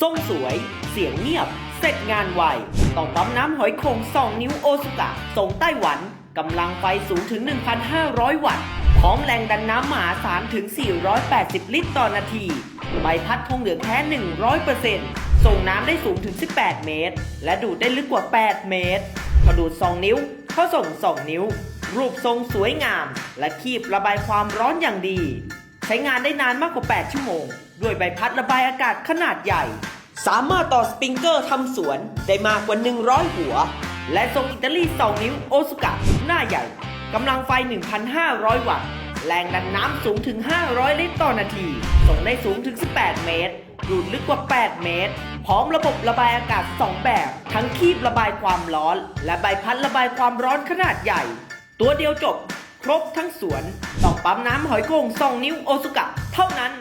ทรงสวย เสียงเงียบ เสร็จงานไวต้องปั๊มน้ำหอยโขง2 นิ้วโอซุกะส่งไต้หวันกำลังไฟสูงถึง 1,500 วัตต์พร้อมแรงดันน้ำมหาศาลถึง 480 ลิตรต่อนาที ใบพัดทองเหลืองแท้ 100%ส่งน้ำได้สูงถึง 18 เมตร และดูดได้ลึกกว่า 8 เมตรพอดูด 2 นิ้วเขาส่ง 2 นิ้ว รูปทรงสวยงาม และคีบระบายความร้อนอย่างดี ใช้งานได้นานมากกว่า 8 ชั่วโมง ด้วยใบพัดระบายอากาศขนาดใหญ่ สามารถต่อสปริงเกอร์ทำสวนได้มากกว่า 100 หัว และทรงอิตาลี 2 นิ้วโอซุกะหน้าใหญ่กำลังไฟ 1,500 วัตต์ แรงดันน้ำสูงถึง 500 ลิตรต่อนาที ส่งได้สูงถึง 18 เมตรดูดลึกกว่า 8 เมตร พร้อมระบบระบายอากาศ 2 แบบ ทั้งคีบระบายความร้อน และใบพัดระบายความร้อนขนาดใหญ่ ตัวเดียวจบ ครบทั้งสวน ต้องปั๊มน้ำหอยโข่ง2นิ้วโอซุกะ เท่านั้น